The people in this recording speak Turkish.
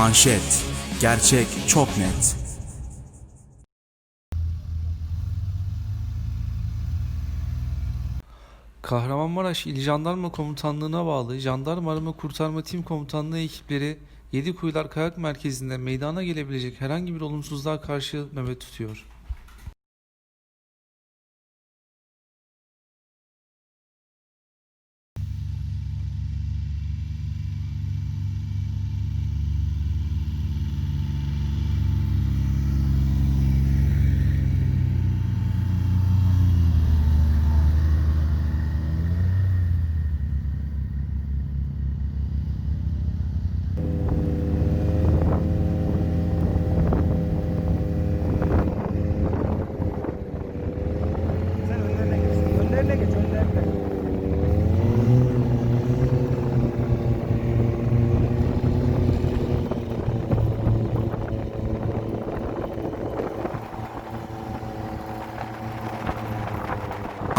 Manşet. Gerçek çok net. Kahramanmaraş İl Jandarma Komutanlığı'na bağlı Jandarma Arama Kurtarma Tim Komutanlığı ekipleri Yedikuyular Kayak Merkezi'nde meydana gelebilecek herhangi bir olumsuzluğa karşı nöbet tutuyor.